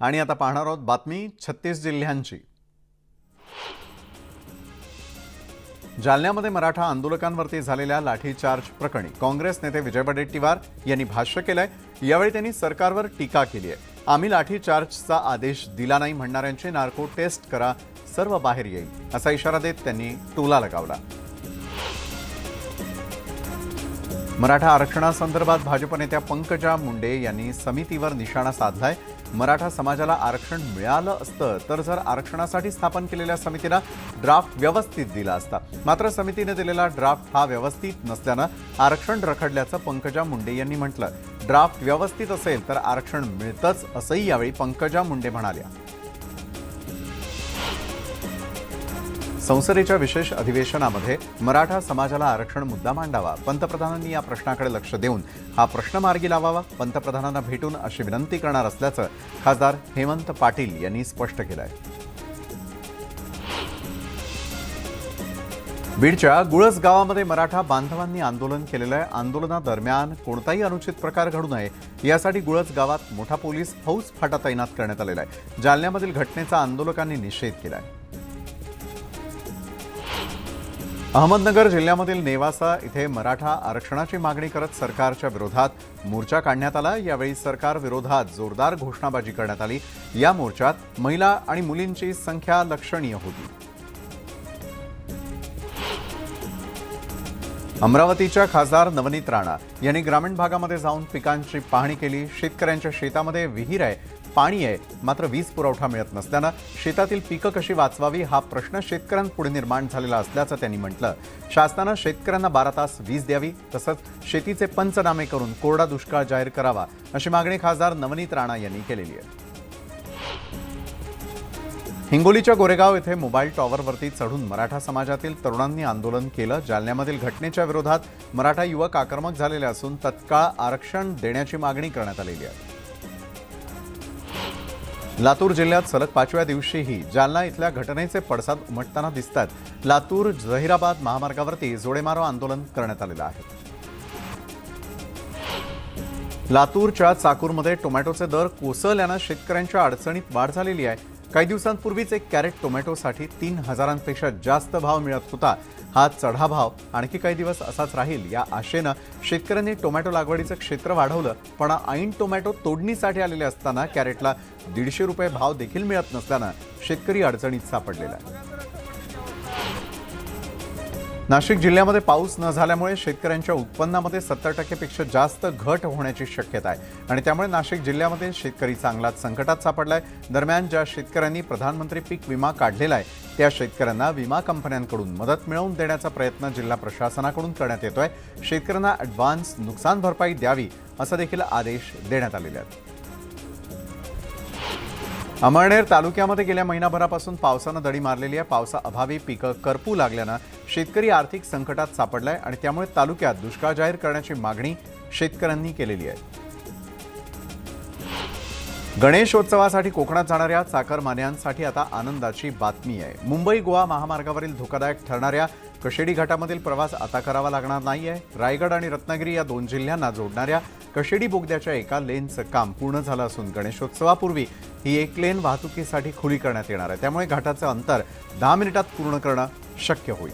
आणि आता पाहणार आहोत बातमी छत्तीस जिल्ह्यांची. जालन्यामध्ये मराठा आंदोलकांवरती झालेल्या लाठीचार्ज प्रकरणी काँग्रेस नेते विजय वडेट्टीवार यांनी भाष्य केलंय. यावेळी त्यांनी सरकारवर टीका केली आहे. आम्ही लाठीचार्जचा आदेश दिला नाही म्हणणाऱ्यांची नार्को टेस्ट करा सर्व बाहेर येईल असा इशारा देत त्यांनी टोला लगावला. मराठा आरक्षणासंदर्भात भाजप नेत्या पंकजा मुंडे यांनी समितीवर निशाणा साधलाय. मराठा समाजाला आरक्षण मिळालं असतं तर जर आरक्षणासाठी स्थापन केलेल्या समितीला ड्राफ्ट व्यवस्थित दिला असता. मात्र समितीने दिलेला ड्राफ्ट हा व्यवस्थित नसल्यानं आरक्षण रखडल्याचं पंकजा मुंडे यांनी म्हटलं. ड्राफ्ट व्यवस्थित असेल तर आरक्षण मिळतंच असंही यावेळी पंकजा मुंडे म्हणाल्या. संसदेच्या विशेष अधिवेशनामध्ये मराठा समाजाला आरक्षण मुद्दा मांडावा पंतप्रधानांनी या प्रश्नाकडे लक्ष देऊन हा प्रश्न मार्गी लावावा पंतप्रधानांना भेटून अशी विनंती करणार असल्याचं खासदार हेमंत पाटील यांनी स्पष्ट केलं आहे बीडच्या गुळस गावामध्ये मराठा बांधवांनी आंदोलन केलेलं आहे आंदोलनादरम्यान कोणताही अनुचित प्रकार घडू नये यासाठी गुळस गावात मोठा पोलीस फौज फाटा तैनात करण्यात आलेला आहे. जालन्यामधील घटनेचा आंदोलकांनी निषेध केला आहे अहमदनगर जिल्ह्यामधील नेवासा इथे मराठा आरक्षणाची मागणी करत सरकारच्या विरोधात मोर्चा काढण्यात आला. यावेळी सरकार विरोधात जोरदार घोषणाबाजी करण्यात आली. या मोर्चात महिला आणि मुलींची संख्या लक्षणीय होती. अमरावतीच्या खासदार नवनीत राणा यांनी ग्रामीण भागामध्ये जाऊन पिकांची पाहणी केली. शेतकऱ्यांच्या शेतामध्ये विहीर आहे. पाणी आहे मात्र वीज पुरवठा मिळत नसल्यानं शेतातील पिकं कशी वाचवावी हा प्रश्न शेतकऱ्यांपुढे निर्माण झालेला असल्याचं त्यांनी म्हटलं. शासनानं शेतकऱ्यांना बारा तास वीज द्यावी तसंच शेतीचे पंचनामे करून कोरडा दुष्काळ जाहीर करावा अशी मागणी खासदार नवनीत राणा यांनी केलेली आहे. हिंगोलीच्या गोरेगाव येथे मोबाईल टॉवरवरती चढून मराठा समाजातील तरुणांनी आंदोलन केलं जालन्यामधील घटनेच्या विरोधात मराठा युवक आक्रमक झालेले असून तत्काळ आरक्षण देण्याची मागणी करण्यात आलेली आहे. लातूर जिल्ह्यात सलग पाचव्या दिवशीही जालना इथल्या घटनेचे पडसाद उमटताना दिसतात लातूर जहिराबाद महामार्गावरती जोडेमारो आंदोलन करण्यात आलेलं आहे. लातूरच्या चाकूरमध्ये टोमॅटोचे दर कोसळल्यानं शेतकऱ्यांच्या अडचणीत वाढ झालेली आहे. काही दिवसांपूर्वीच एक कॅरेट टोमॅटोसाठी तीन हजारांपेक्षा जास्त भाव मिळत होता. हा चढा भाव आणखी काही दिवस असाच राहील या आशेनं शेतकऱ्यांनी टोमॅटो लागवडीचं क्षेत्र वाढवलं पण ऐन टोमॅटो तोडणीसाठी आलेले असताना कॅरेटला दीडशे रुपये भाव देखील मिळत नसल्यानं शेतकरी अडचणीत सापडलेला आहे. नाशिक जिल्ह्यामध्ये पाऊस न झाल्यामुळे शेतकऱ्यांच्या उत्पन्नामध्ये सत्तर टक्केपेक्षा जास्त घट होण्याची शक्यता आहे. आणि त्यामुळे नाशिक जिल्ह्यामध्ये शेतकरी चांगलाच संकटात सापडलाय. दरम्यान ज्या शेतकऱ्यांनी प्रधानमंत्री पीक विमा काढलेला आहे त्या शेतकऱ्यांना विमा कंपन्यांकडून मदत मिळवून देण्याचा प्रयत्न जिल्हा प्रशासनाकडून करण्यात येतोय. शेतकऱ्यांना ॲडव्हान्स नुकसान भरपाई द्यावी असं देखील आदेश देण्यात आलेले आहेत. अमळनेर तालुक्यामध्ये गेल्या महिनाभरापासून पावसानं दडी मारलेली आहे. पावसाअभावी पिकं करपू लागल्यानं शेतकरी आर्थिक संकटात सापडलाय आणि त्यामुळे तालुक्यात दुष्काळ जाहीर करण्याची मागणी शेतकऱ्यांनी केलेली आहे. गणेशोत्सवासाठी कोकणात जाणाऱ्या चाकरमान्यांसाठी आता आनंदाची बातमी आहे. मुंबई गोवा महामार्गावरील धोकादायक ठरणाऱ्या कशेडी घाटामधील प्रवास आता करावा लागणार नाही आहे रायगड आणि रत्नागिरी या दोन जिल्ह्यांना जोडणाऱ्या कशेडी बोगद्याच्या एका लेनचं काम पूर्ण झालं असून गणेशोत्सवापूर्वी ही एक लेन वाहतुकीसाठी खुली करण्यात येणार आहे. त्यामुळे घाटाचं अंतर दहा मिनिटात पूर्ण करणं शक्य होईल.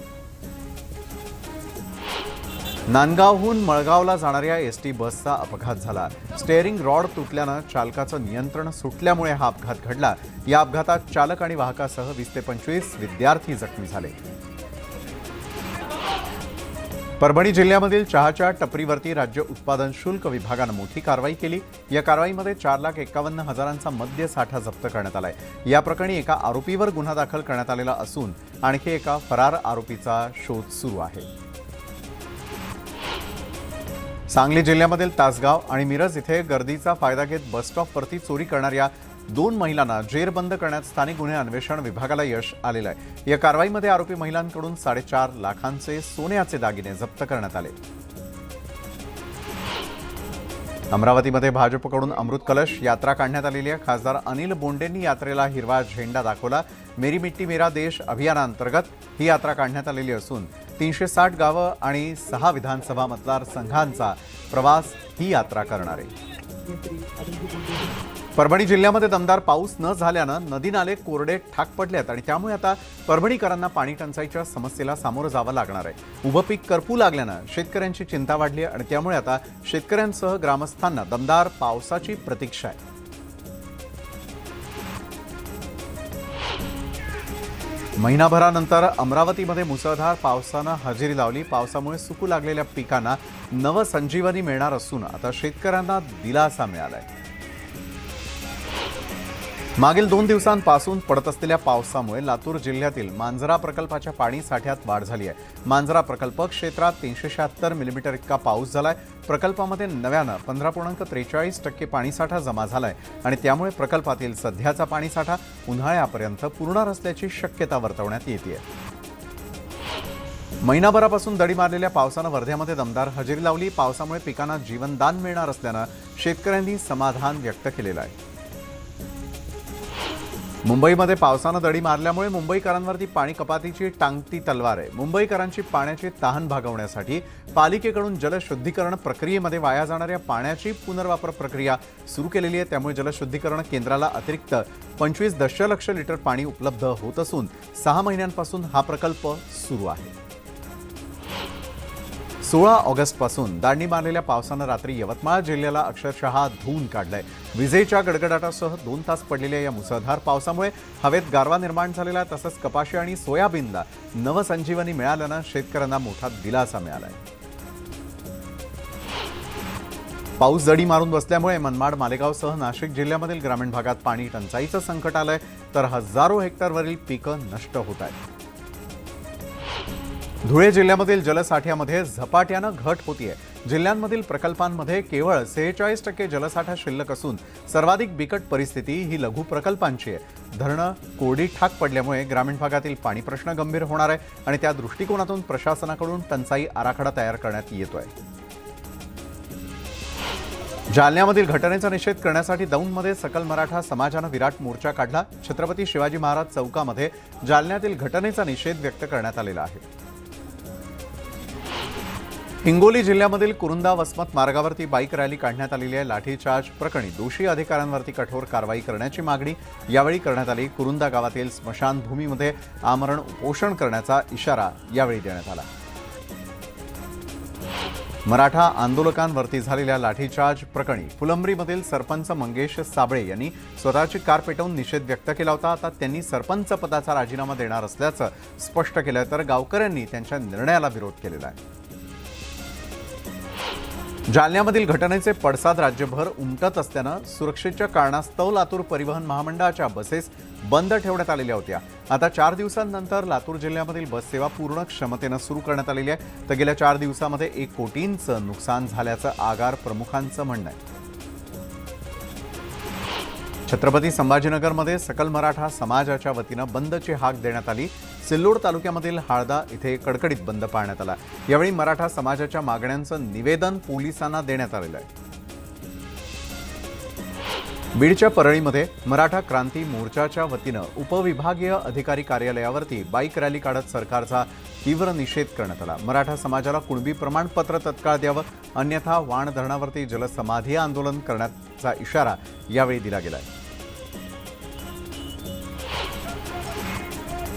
नांदगावहून मळगावला जाणाऱ्या एस टी बसचा अपघात झाला. स्टेअरिंग रॉड तुटल्यानं चालकाचं नियंत्रण सुटल्यामुळे हा अपघात घडला. या अपघातात चालक आणि वाहकासह वीस ते पंचवीस विद्यार्थी जखमी झाले. परभणी जिल्ह्यामधील चहाच्या टपरीवरती राज्य उत्पादन शुल्क विभागानं मोठी कारवाई केली. या कारवाईमध्ये चार लाख एकावन्न हजारांचा मद्य साठा जप्त करण्यात आलाय. या प्रकरणी एका आरोपीवर गुन्हा दाखल करण्यात आलेला असून आणखी एका फरार आरोपीचा शोध सुरू आहे. सांगली जिल्ह्यामधील तासगाव आणि मिरज इथे गर्दीचा फायदा घेत बसस्टॉपवरती चोरी करणाऱ्या दोन महिलांना जेरबंद करण्यात स्थानिक गुन्हे अन्वेषण विभागाला यश आलेलं आहे. या कारवाईमध्ये आरोपी महिलांकडून साडेचार लाखांचे सोन्याचे दागिने जप्त करण्यात आले. अमरावतीमध्ये भाजपकडून अमृत कलश यात्रा काढण्यात आलेली आहे. खासदार अनिल बोंडेंनी यात्रेला हिरवा झेंडा दाखवला. मेरी मिट्टी मेरा देश अभियानांतर्गत ही यात्रा काढण्यात आलेली असून तीनशे साठ गावं आणि सहा विधानसभा मतदारसंघांचा प्रवास ही यात्रा करणार. आहे परभणी जिल्ह्यामध्ये दमदार पाऊस न झाल्यानं नदी नाले कोरडे ठाक पडलेत आणि त्यामुळे आता परभणीकरांना पाणी टंचाईच्या समस्येला सामोरं जावं लागणार आहे. उभं पीक करपू लागल्यानं शेतकऱ्यांची चिंता वाढली आहे आणि त्यामुळे आता शेतकऱ्यांसह ग्रामस्थांना दमदार पावसाची प्रतीक्षा आहे. महिनाभरानंतर अमरावतीमध्ये मुसळधार पावसानं हजेरी लावली. पावसामुळे सुकू लागलेल्या पिकांना नवसंजीवनी मिळणार असून आता शेतकऱ्यांना दिलासा मिळाला आहे मागील दोन दिवसांपासून पडत असलेल्या पावसामुळे लातूर जिल्ह्यातील मांजरा प्रकल्पाच्या पाणी साठ्यात वाढ झाली आहे. मांजरा प्रकल्प क्षेत्रात तीनशे शहात्तर मिलीमीटर इतका पाऊस झाला आहे प्रकल्पामध्ये नव्यानं पंधरा पूर्णांक त्रेचाळीस टक्के पाणीसाठा जमा झाला आहे आणि त्यामुळे प्रकल्पातील सध्याचा पाणीसाठा उन्हाळ्यापर्यंत पूर्ण असल्याची शक्यता वर्तवण्यात येते आहे महिनाभरापासून दडी मारलेल्या पावसानं वर्ध्यामध्ये दमदार हजेरी लावली. पावसामुळे पिकांना जीवनदान मिळणार असल्यानं शेतकऱ्यांनी समाधान व्यक्त केलेलं आहे. मुंबईमध्ये पावसानं दडी मारल्यामुळे मुंबईकरांवरती पाणी कपातीची टांगती तलवार आहे. मुंबईकरांची पाण्याची तहान भागवण्यासाठी पालिकेकडून जलशुद्धीकरण प्रक्रियेमध्ये वाया जाणाऱ्या पाण्याची पुनर्वापर प्रक्रिया सुरू केलेली आहे. त्यामुळे जलशुद्धीकरण केंद्राला अतिरिक्त पंचवीस दशलक्ष लिटर पाणी उपलब्ध होत असून सहा महिन्यांपासून हा प्रकल्प सुरू आहे. सोळा ऑगस्टपासून दांडी मारलेल्या पावसानं रात्री यवतमाळ जिल्ह्याला अक्षरशः धुवून काढलंय. विजेच्या गडगडाटासह दोन तास पडलेल्या या मुसळधार पावसामुळे हवेत गारवा निर्माण झालेला आहे, तसंच कपाशी आणि सोयाबीनला नवसंजीवनी मिळाल्यानं शेतकऱ्यांना मोठा दिलासा मिळालाय. पाऊस दडी मारून बसल्यामुळे मनमाड मालेगावसह नाशिक जिल्ह्यामधील ग्रामीण भागात पाणी टंचाईचं संकट आलंय तर हजारो हेक्टरवरील पिकं नष्ट होत आहेत. धुळे जिल्ह्यामधील जलसाठ्यामध्ये झपाट्यानं घट होतीये. जिल्ह्यांमधील प्रकल्पांमध्ये केवळ सेहेचाळीस टक्के जलसाठा शिल्लक असून सर्वाधिक बिकट परिस्थिती ही लघु प्रकल्पांची आहे. धरणं कोरडी ठाक पडल्यामुळे ग्रामीण भागातील पाणी प्रश्न गंभीर होणार आहे आणि त्या दृष्टिकोनातून प्रशासनाकडून टंचाई आराखडा तयार करण्यात येतोय. जालन्यामधील घटनेचा निषेध करण्यासाठी दौंडमध्ये सकल मराठा समाजानं विराट मोर्चा काढला. छत्रपती शिवाजी महाराज चौकामध्ये जालन्यातील घटनेचा निषेध व्यक्त करण्यात आलेला आहे. हिंगोली जिल्ह्यामधील कुरुंदा वसमत मार्गावरती बाईक रॅली काढण्यात आलेली आहे. लाठीचार्ज प्रकरणी दोषी अधिकाऱ्यांवरती कठोर कारवाई करण्याची मागणी. यावेळी करण्यात आली. कुरुंदा गावातील स्मशानभूमीमध्ये आमरण उपोषण करण्याचा इशारा यावेळी देण्यात आला. मराठा आंदोलकांवरती झालेल्या लाठीचार्ज प्रकरणी फुलंब्रीमधील सरपंच मंगेश साबळे यांनी स्वतःची कार पेटवून निषेध व्यक्त केला होता. आता त्यांनी सरपंच पदाचा राजीनामा देणार असल्याचं स्पष्ट केलं तर गावकऱ्यांनी त्यांच्या निर्णयाला विरोध केलेला आहे. जालन्यामधील घटनेचे पडसाद राज्यभर उमटत असल्यानं सुरक्षेच्या कारणास्तव लातूर परिवहन महामंडळाच्या बसेस बंद ठेवण्यात आलेल्या होत्या. आता चार दिवसांनंतर लातूर जिल्ह्यामधील बस सेवा पूर्ण क्षमतेनं सुरू करण्यात आलेली आहे. तर गेल्या चार दिवसामध्ये एक कोटींचं नुकसान झाल्याचं आगार प्रमुखांचं म्हणणं आहे. छत्रपती संभाजीनगरमध्ये सकल मराठा समाजाच्या वतीनं बंदची हाक देण्यात आली. सिल्लोड तालुक्यामधील हाळदा इथे कडकडीत बंद पाळण्यात आला. यावेळी मराठा समाजाच्या मागण्यांचं निवेदन पोलिसांना देण्यात आलेलं आहे. बीडच्या परळीमध्ये मराठा क्रांती मोर्चाच्या वतीनं उपविभागीय अधिकारी कार्यालयावरती बाईक रॅली काढत सरकारचा तीव्र निषेध करण्यात आला. मराठा समाजाला कुणबी प्रमाणपत्र तत्काळ द्यावं अन्यथा वाण धरणावरती जलसमाधी आंदोलन करण्याचा इशारा यावेळी दिला गेला आहे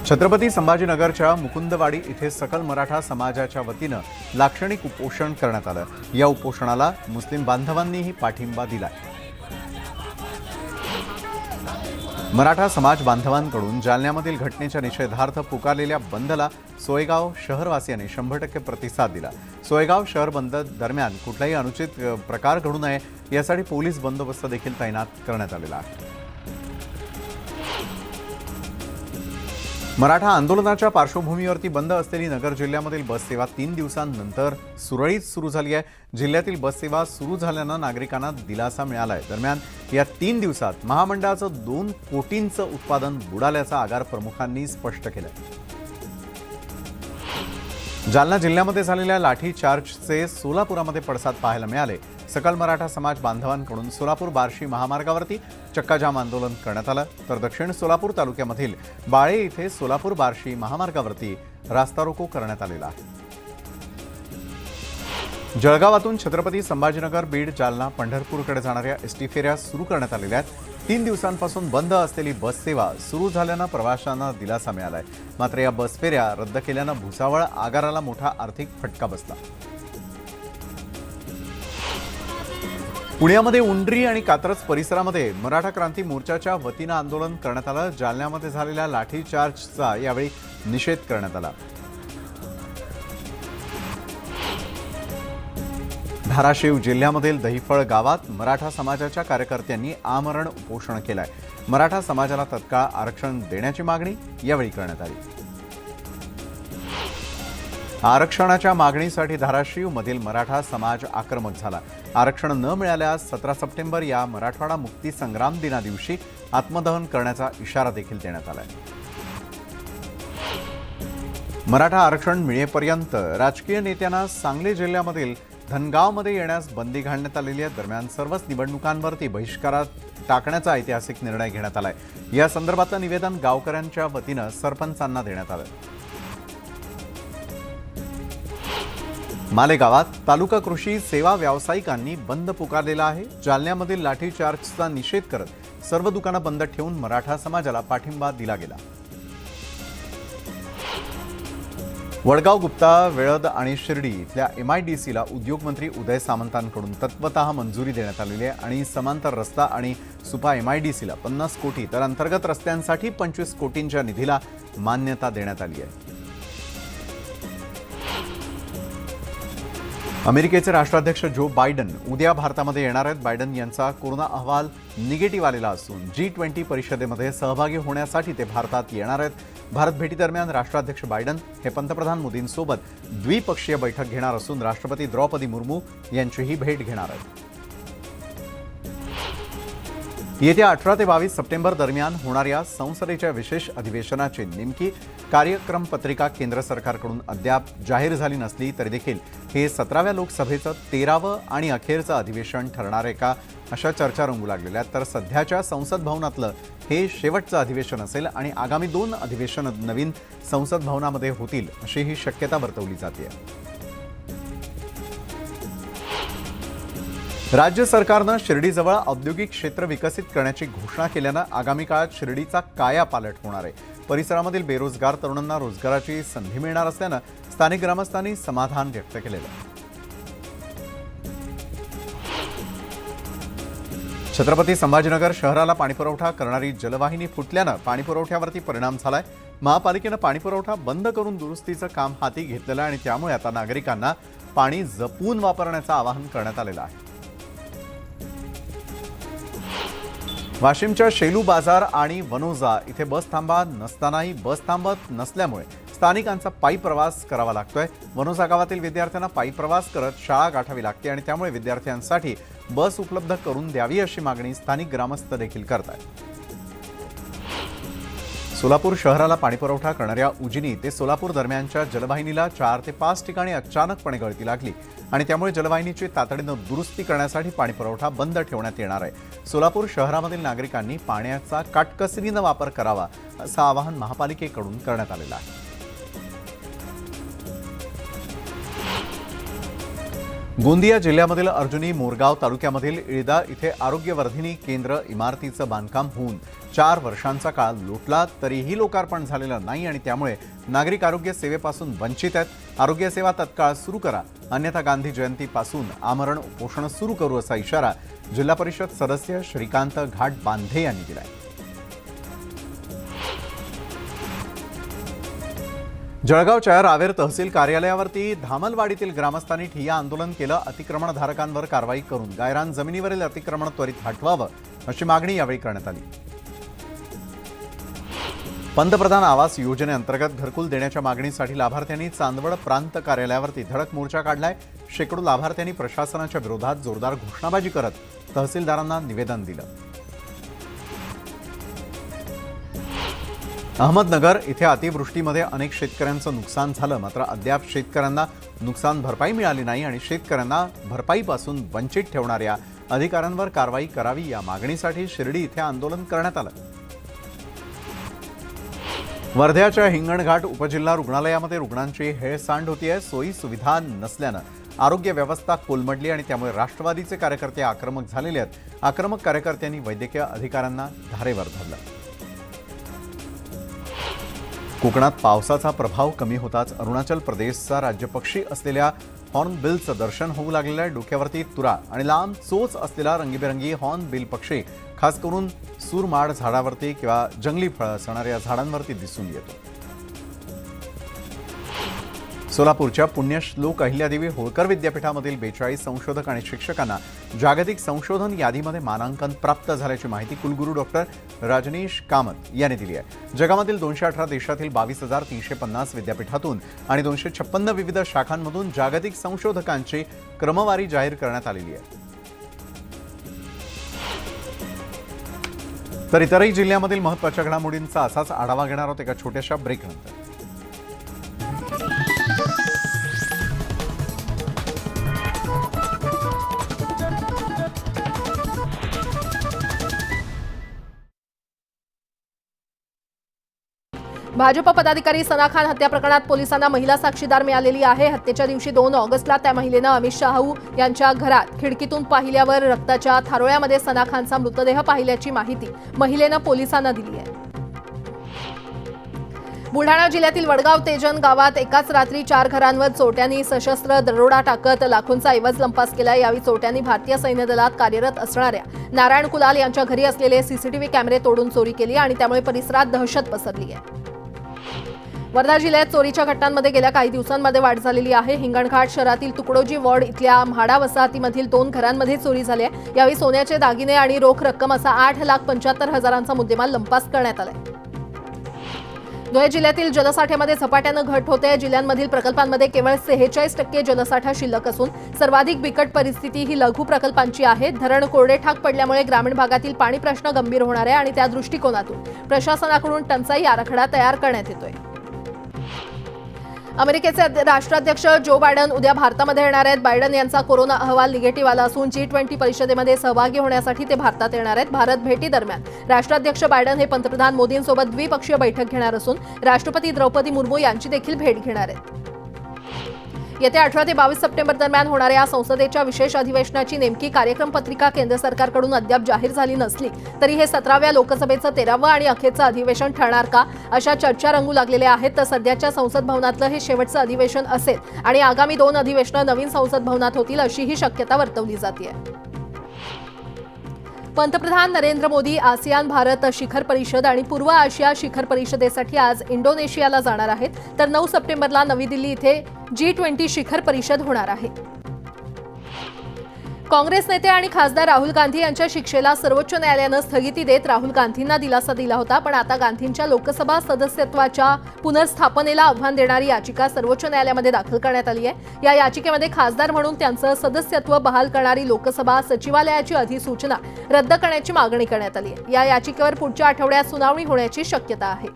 छत्रपती संभाजीनगरच्या मुकुंदवाडी इथे सकल मराठा समाजाच्या वतीनं लाक्षणिक उपोषण करण्यात आलं. या उपोषणाला मुस्लिम बांधवांनीही पाठिंबा दिला आहे मराठा समाज बांधवांकडून जालन्यामधील घटनेच्या निषेधार्थ पुकारलेल्या बंदला सोयगाव शहरवासियांनी शंभर टक्के प्रतिसाद दिला. सोयगाव शहर बंद दरम्यान कुठलाही अनुचित प्रकार घडू नये यासाठी पोलीस बंदोबस्त देखील तैनात करण्यात आलेला आहे. मराठा आंदोलनाच्या पार्श्वभूमीवरती बंद असलेली नगर जिल्ह्यामधील बस सेवा तीन दिवसांनंतर सुरळीत सुरू झाली आहे. जिल्ह्यातील बस सेवा सुरू झाल्यानं नागरिकांना दिलासा मिळाला आहे दरम्यान या तीन दिवसात महामंडळाचं दोन कोटींचं उत्पादन बुडाल्याचा आगार प्रमुखांनी स्पष्ट केलं जालना जिल्ह्यामध्ये झालेल्या लाठीचार्जचे सोलापुरामध्ये पडसाद पाहायला मिळाले. सकल मराठा समाज बांधवांकडून सोलापूर बार्शी महामार्गावरती चक्काजाम आंदोलन करण्यात आलं. तर दक्षिण सोलापूर तालुक्यामधील बाळे इथे सोलापूर बार्शी महामार्गावरती रास्ता रोको करण्यात आलेला आहे. जळगावातून छत्रपती संभाजीनगर बीड जालना पंढरपूरकडे जाणाऱ्या एस टी फेऱ्या सुरू करण्यात आलेल्या आहेत. तीन दिवसांपासून बंद असलेली बससेवा सुरू झाल्यानं प्रवाशांना दिलासा मिळालाय. मात्र या बस फेऱ्या रद्द केल्यानं भुसावळ आगाराला मोठा आर्थिक फटका बसला. पुण्यामध्ये उंडरी आणि कात्रज परिसरामध्ये मराठा क्रांती मोर्चाच्या वतीनं आंदोलन करण्यात आलं. जालन्यामध्ये झालेल्या लाठीचार्जचा यावेळी निषेध करण्यात आला. धाराशिव जिल्ह्यामधील दहिफळ गावात मराठा समाजाच्या कार्यकर्त्यांनी आमरण उपोषण आहे मराठा समाजाला तत्काळ आरक्षण देण्याची मागणी यावेळी करण्यात आली. आरक्षणाच्या मागणीसाठी धाराशिव मधील मराठा समाज आक्रमक झाला. आरक्षण न मिळाल्यास सतरा सप्टेंबर या मराठवाडा मुक्ती संग्राम दिना दिवशी आत्मदहन करण्याचा इशारा देखील देण्यात आला आहे मराठा आरक्षण मिळेपर्यंत राजकीय नेत्यांना सांगली जिल्ह्यामधील धनगावमध्ये येण्यास बंदी घालण्यात आलेली आहे. दरम्यान सर्वच निवडणुकांवरती बहिष्कारात टाकण्याचा ऐतिहासिक निर्णय घेण्यात आला आहे या संदर्भातलं निवेदन गावकऱ्यांच्या वतीनं सरपंचांना देण्यात आलं. मालेगावात तालुका कृषी सेवा व्यावसायिकांनी बंद पुकारलेला आहे. जालन्यामधील लाठीचार्जचा निषेध करत सर्व दुकानं बंद ठेवून मराठा समाजाला पाठिंबा दिला गेला. वडगाव गुप्ता वेळद आणि शिर्डी इथल्या एम आय डी सीला उद्योगमंत्री उदय सामंतांकडून तत्वतः मंजुरी देण्यात आलेली आहे आणि समांतर रस्ता आणि सुपा एम आय डी सीला पन्नास कोटी तर अंतर्गत रस्त्यांसाठी पंचवीस कोटींच्या निधीला मान्यता देण्यात आली आहे. अमेरिकेचे राष्ट्राध्यक्ष जो बायडन उद्या भारतामध्ये येणार आहेत. बायडन यांचा कोरोना अहवाल निगेटिव्ह आलेला असून जी ट्वेंटी परिषदेमध्ये सहभागी होण्यासाठी ते भारतात येणार आहेत. भारत भेटीदरम्यान राष्ट्राध्यक्ष बायडन हे पंतप्रधान मोदींसोबत द्विपक्षीय बैठक घेणार असून राष्ट्रपती द्रौपदी मुर्मू यांचीही भेट घेणार आहेत. येत्या अठरा ते बावीस सप्टेंबर दरम्यान होणाऱ्या संसदेच्या विशेष अधिवेशनाची नेमकी कार्यक्रम पत्रिका केंद्र सरकारकडून अद्याप जाहीर झाली नसली तरी देखील हे सतराव्या लोकसभेचं तेरावं आणि अखेरचं अधिवेशन ठरणार आहे का अशा चर्चा रंगू लागलेल्या तर सध्याच्या संसद भवनातलं हे शेवटचं अधिवेशन असेल आणि आगामी दोन अधिवेशन नवीन संसद भवनामध्ये होतील अशी ही शक्यता वर्तवली जाते. राज्य सरकारनं शिर्डीजवळ औद्योगिक क्षेत्र विकसित करण्याची घोषणा केल्यानं आगामी काळात शिर्डीचा कायापालट होणार आहे. परिसरामधील बेरोजगार तरुणांना रोजगाराची संधी मिळणार असल्यानं स्थानिक ग्रामस्थांनी समाधान व्यक्त केलेलं आहे. छत्रपती संभाजीनगर शहराला पाणीपुरवठा करणारी जलवाहिनी फुटल्यानं पाणीपुरवठ्यावरती परिणाम झालाय. महापालिकेनं पाणीपुरवठा बंद करून दुरुस्तीचं काम हाती घेतलेलं आहे आणि त्यामुळे आता नागरिकांना पाणी जपून वापरण्याचं आवाहन करण्यात आलेलं आहे. वाशिमच्या शेलू बाजार आणि वनोजा इथे बस थांबा नसतानाही बस थांबत नसल्यामुळे स्थानिकांचा पायी प्रवास करावा लागतोय. वनोजा गावातील विद्यार्थ्यांना पायी प्रवास करत शाळा गाठावी लागते आणि त्यामुळे विद्यार्थ्यांसाठी बस उपलब्ध करून द्यावी अशी मागणी स्थानिक ग्रामस्थ देखील करत आहेत सोलापूर शहराला पाणीपुरवठा करणाऱ्या उजनी ते सोलापूर दरम्यानच्या जलवाहिनीला चार ते पाच ठिकाणी अचानकपणे गळती लागली आणि त्यामुळे जलवाहिनीची तातडीनं दुरुस्ती करण्यासाठी पाणीपुरवठा बंद ठेवण्यात येणार आहे. सोलापूर शहरामधील नागरिकांनी पाण्याचा काटकसरीनं वापर करावा असं आवाहन महापालिकेकडून करण्यात आलेलं आहे. गोंदिया जिल्ह्यामधील अर्जुनी मोरगाव तालुक्यामधील इळदा इथे आरोग्यवर्धिनी केंद्र इमारतीचं बांधकाम होऊन चार वर्षांचा काळ लोटला तरीही लोकार्पण झालेलं नाही आणि त्यामुळे नागरिक आरोग्य सेवेपासून वंचित आहेत. आरोग्य सेवा तत्काळ सुरू करा. अन्यथा गांधी जयंतीपासून आमरण उपोषण सुरू करू असा इशारा जिल्हा परिषद सदस्य श्रीकांत घाट बांधे यांनी दिलाय. जळगावच्या रावेर तहसील कार्यालयावरती धामलवाडीतील ग्रामस्थांनी ठिय्या आंदोलन केलं. अतिक्रमणधारकांवर कारवाई करून गायरान जमिनीवरील अतिक्रमण त्वरित हटवावं अशी मागणी यावेळी करण्यात आली. पंतप्रधान आवास योजनेअंतर्गत घरकुल देण्याच्या मागणीसाठी लाभार्थ्यांनी चांदवड प्रांत कार्यालयावरती धडक मोर्चा काढलाय. शेकडो लाभार्थ्यांनी प्रशासनाच्या विरोधात जोरदार घोषणाबाजी करत तहसीलदारांना निवेदन दिलं. अहमदनगर इथे अतिवृष्टीमध्ये अनेक शेतकऱ्यांचं नुकसान झालं. मात्र अद्याप शेतकऱ्यांना नुकसान भरपाई मिळाली नाही आणि शेतकऱ्यांना भरपाईपासून वंचित ठेवणाऱ्या अधिकाऱ्यांवर कारवाई करावी या मागणीसाठी शिर्डी इथे आंदोलन करण्यात आलं. वर्ध्याच्या हिंगणघाट उपजिल्हा रुग्णालयामध्ये रुग्णांची हेळसांड आहे सोयी सुविधा नसल्यानं आरोग्य व्यवस्था कोलमडली आणि त्यामुळे राष्ट्रवादीचे कार्यकर्ते आक्रमक झालेले आहेत. आक्रमक कार्यकर्त्यांनी वैद्यकीय अधिकाऱ्यांना धारेवर धरलं. कोकणात पावसाचा प्रभाव कमी होताच अरुणाचल प्रदेशचा राज्यपक्षी असलेल्या हॉर्नबिलचं दर्शन होऊ लागलेलं आहे. डोक्यावरती तुरा आणि लांब चोच असलेला रंगीबेरंगी हॉर्नबिल पक्षी खास करून सूरमाड झाडावरती किंवा जंगली फळं असणाऱ्या झाडांवरती दिसून येतो. सोलापूरच्या पुण्यश्लोक अहिल्यादेवी होळकर विद्यापीठामधील बेचाळीस संशोधक आणि शिक्षकांना जागतिक संशोधन यादीमध्ये मानांकन प्राप्त झाल्याची माहिती कुलगुरू डॉक्टर राजनीश कामत यांनी दिली आहे. जगामधील दोनशे अठरा देशातील बावीस हजार तीनशे पन्नास विद्यापीठातून आणि दोनशे छप्पन्न विविध शाखांमधून जागतिक संशोधकांची क्रमवारी जाहीर करण्यात आलेली आहे. तर इतरही जिल्ह्यामधील महत्त्वाच्या घडामोडींचा असाच आढावा घेणार आहोत एका छोट्याशा ब्रेकनंतर भाजप पदाधिकारी सना खान हत्या प्रकरणात पोलिसांना महिला साक्षीदार मिळालेली आहे. हत्येच्या दिवशी दोन ऑगस्टला त्या महिलेनं अमित शाहू यांच्या घरात खिडकीतून पाहिल्यावर रक्ताच्या थारोळ्यामध्ये सना खानचा मृतदेह पाहिल्याची माहिती महिलेनं पोलिसांना दिली आहे. बुलढाणा जिल्ह्यातील वडगाव तेजन गावात एकाच रात्री चार घरांवर चोट्यांनी सशस्त्र दरोडा टाकत लाखोंचा ऐवज लंपास केला. यावेळी चोट्यांनी भारतीय सैन्य दलात कार्यरत असणाऱ्या नारायण कुलाल यांच्या घरी असलेले सीसीटीव्ही कॅमेरे तोडून चोरी केली आणि त्यामुळे परिसरात दहशत पसरली आहे. वर्धा जिल्ह्यात चोरीच्या घटनांमध्ये गेल्या काही दिवसांमध्ये वाढ झालेली आहे. हिंगणघाट शहरातील तुकडोजी वॉर्ड इथल्या म्हाडा वसाहतीमधील दोन घरांमध्ये चोरी झाली आहे. यावेळी सोन्याचे दागिने आणि रोख रक्कम असा आठ लाख पंच्याहत्तर हजारांचा मुद्देमाल लंपास करण्यात आलाय. धुळे जिल्ह्यातील जलसाठ्यामध्ये झपाट्यानं घट होते. जिल्ह्यांमधील प्रकल्पांमध्ये केवळ सेहेचाळीस टक्के जलसाठा शिल्लक असून सर्वाधिक बिकट परिस्थिती ही लघु प्रकल्पांची आहे. धरण कोरडे ठाक पडल्यामुळे ग्रामीण भागातील पाणी प्रश्न गंभीर होणार आहे आणि त्या दृष्टिकोनातून प्रशासनाकडून टंचाई आराखडा तयार करण्यात येतोय. अमेरिकेचे राष्ट्राध्यक्ष जो बायडन उद्या भारतामध्ये येणार आहेत. बायडन यांचा कोरोना अहवाल निगेटिव्ह आला असून जी ट्वेंटी परिषदेमध्ये सहभागी होण्यासाठी ते भारतात येणार आहेत. भारत भेटी दरम्यान राष्ट्राध्यक्ष बायडन हे पंतप्रधान मोदींसोबत द्विपक्षीय बैठक घेणार असून राष्ट्रपती द्रौपदी मुर्मू यांची देखील भेट घेणार आहेत. येत्या अठरा ते बावीस सप्टेंबर दरम्यान होणाऱ्या संसदेच्या विशेष अधिवेशनाची नेमकी कार्यक्रम पत्रिका केंद्र सरकारकडून अद्याप जाहीर झाली नसली तरी हे सतराव्या लोकसभेचं तेरावं आणि अखेरचं अधिवेशन ठरणार का? अशा चर्चा रंगू लागलेल्या आहेत तर सध्याच्या संसद भवनातलं हे शेवटचं अधिवेशन असेल आणि आगामी दोन अधिवेशनं नवीन संसद भवनात होतील अशी ही शक्यता वर्तवली जाते पंतप्रधान नरेंद्र मोदी आसियान भारत शिखर परिषद आणि पूर्व आशिया शिखर परिषदेसाठी आज इंडोनेशियाला जाणार आहेत. तर नऊ सप्टेंबरला नवी दिल्ली इथे जी ट्वेंटी शिखर परिषद होणार आहे. काँग्रेस नेते आणि खासदार राहुल गांधी यांच्या शिक्षेला सर्वोच्च न्यायालयानं स्थगिती देत राहुल गांधींना दिलासा दिला होता पण आता गांधींच्या लोकसभा सदस्यत्वाच्या पुनर्स्थापनेला आव्हान देणारी याचिका सर्वोच्च न्यायालयामध्ये दाखल करण्यात आली आहे. या याचिकेमध्ये खासदार म्हणून त्यांचं सदस्यत्व बहाल करणारी लोकसभा सचिवालयाची अधिसूचना रद्द करण्याची मागणी करण्यात आली आहे. या याचिकेवर पुढच्या आठवड्यात सुनावणी होण्याची शक्यता आहे.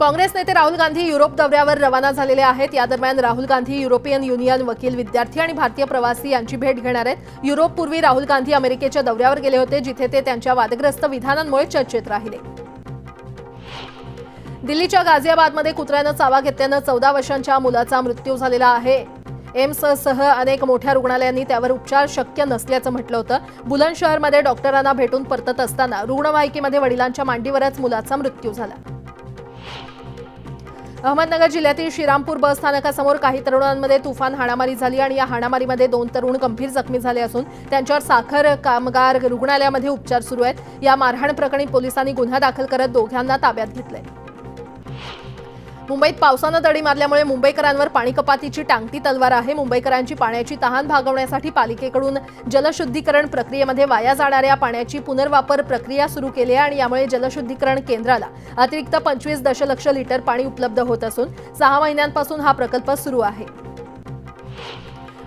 काँग्रेस नेते राहुल गांधी युरोप दौऱ्यावर रवाना झालेले आहेत. या दरम्यान राहुल गांधी युरोपियन युनियन वकील विद्यार्थी आणि भारतीय प्रवासी यांची भेट घेणार आहेत. युरोपपूर्वी राहुल गांधी अमेरिकेच्या दौऱ्यावर गेले होते जिथे ते त्यांच्या वादग्रस्त विधानांमुळे चर्चेत राहिले. दिल्लीच्या गाझियाबादमध्ये कुत्र्यानं चावा घेतल्यानं चौदा वर्षांच्या मुलाचा मृत्यू झालेला आहे. एम्ससह अनेक मोठ्या रुग्णालयांनी त्यावर उपचार शक्य नसल्याचं म्हटलं होतं. बुलंदशहरमध्ये डॉक्टरांना भेटून परतत असताना रुग्णवाहिकेमध्ये वडिलांच्या मांडीवरच मुलाचा मृत्यू झाला. अहमदनगर जिल्ह्यातील श्रीरामपूर बस स्थानकासमोर काही तरुणांमध्ये तुफान हाणामारी झाली आणि या हाणामारीमध्ये दोन तरुण गंभीर जखमी झाले असून त्यांच्यावर साखर कामगार रुग्णालयामध्ये उपचार सुरू आहेत. या मारहाण प्रकरणी पोलिसांनी गुन्हा दाखल करत दोघांना ताब्यात घेतलंय. मुंबईत पावसानं दडी मारल्यामुळे मुंबईकरांवर पाणी कपातीची टांगती तलवार आहे. मुंबईकरांची पाण्याची तहान भागवण्यासाठी पालिकेकडून जलशुद्धीकरण प्रक्रियेमध्ये वाया जाणाऱ्या पाण्याची पुनर्वापर प्रक्रिया सुरू केली आहे आणि यामुळे जलशुद्धीकरण केंद्राला अतिरिक्त पंचवीस दशलक्ष लिटर पाणी उपलब्ध होत असून सहा महिन्यांपासून हा प्रकल्प सुरू आहे.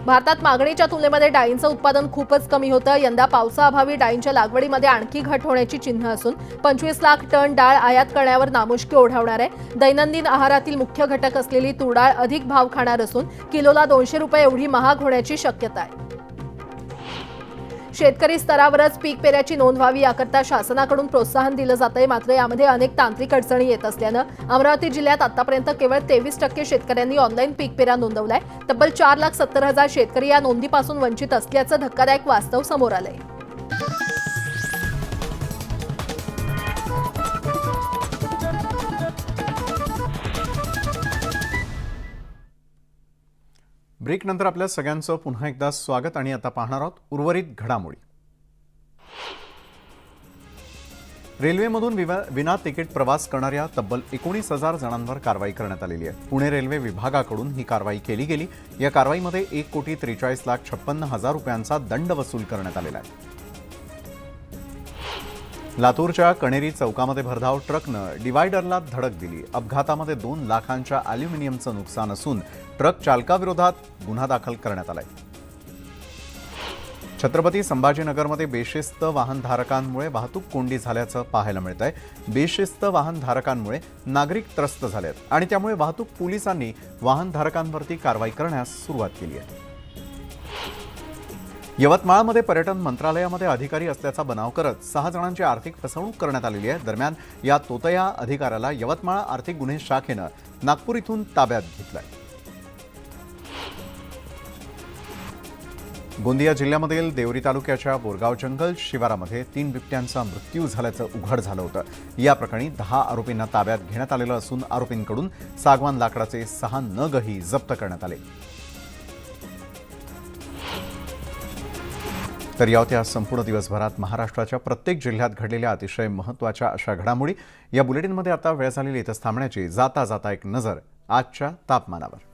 भारतात मागणीच्या तुलनेमध्ये डाळींचं उत्पादन खूपच कमी होतं. यंदा पावसाअभावी डाळींच्या लागवडीमध्ये आणखी घट होण्याची चिन्ह असून पंचवीस लाख टन डाळ आयात करण्यावर नामुष्की ओढावणार आहे. दैनंदिन आहारातील मुख्य घटक असलेली तूर डाळ अधिक भाव खाणार असून किलोला दोनशे रुपये एवढी महाग होण्याची शक्यता आहे. शेतकरी स्तरावरच पीक पेऱ्याची नोंद व्हावी याकरता शासनाकडून प्रोत्साहन दिलं जातंय. मात्र यामध्ये अनेक तांत्रिक अडचणी येत असल्यानं अमरावती जिल्ह्यात आतापर्यंत केवळ तेवीस टक्के शेतकऱ्यांनी ऑनलाईन पीक पेऱ्या नोंदवलाय. तब्बल चार लाख सत्तर हजार शेतकरी या नोंदीपासून वंचित असल्याचं धक्कादायक वास्तव समोर आलंय. ब्रेकनंतर आपल्या सगळ्यांचं पुन्हा एकदा स्वागत आणि आता पाहणार आहोत उर्वरित घडामोडी. रेल्वेमधून विवा विना तिकीट प्रवास करणाऱ्या तब्बल एकोणीस हजार जणांवर कारवाई करण्यात आलेली आहे. पुणे रेल्वे विभागाकडून ही कारवाई केली गेली. या कारवाईमध्ये एक कोटी त्रेचाळीस लाख छप्पन्न हजार रुपयांचा दंड वसूल करण्यात आलेला आहे. लातूरच्या कणेरी चौकामध्ये भरधाव ट्रकनं डिवायडरला धडक दिली. अपघातामध्ये दोन लाखांच्या अॅल्युमिनियमचं नुकसान असून ट्रक चालकाविरोधात गुन्हा दाखल करण्यात आलाय. छत्रपती संभाजीनगरमध्ये बेशिस्त वाहनधारकांमुळे वाहतूक कोंडी झाल्याचं पाहायला मिळत आहे बेशिस्त वाहनधारकांमुळे नागरिक त्रस्त झालेत आणि त्यामुळे वाहतूक पोलिसांनी वाहनधारकांवरती कारवाई करण्यास सुरुवात केली आहे. यवतमाळमध्ये पर्यटन मंत्रालयामध्ये अधिकारी असल्याचा बनाव करत सहा जणांची आर्थिक फसवणूक करण्यात आलेली आहे. दरम्यान या तोतया अधिकाऱ्याला यवतमाळ आर्थिक गुन्हे शाखेनं नागपूर इथून ताब्यात घेतलंय. गोंदिया जिल्ह्यामधील देवरी तालुक्याच्या बोरगाव जंगल शिवारामध्ये तीन बिबट्यांचा मृत्यू झाल्याचं उघड झालं होतं. या प्रकरणी दहा आरोपींना ताब्यात घेण्यात आलेलं असून आरोपींकडून सागवान लाकडाचे सहा नगही जप्त करण्यात आले. तर या संपूर्ण दिवसभरात महाराष्ट्राच्या प्रत्येक जिल्ह्यात घडलेल्या अतिशय महत्त्वाच्या अशा घडामोडी. या बुलेटिनमध्ये आता वेळ झालेली इथं थांबण्याची जाता जाता एक नजर आजच्या तापमानावर.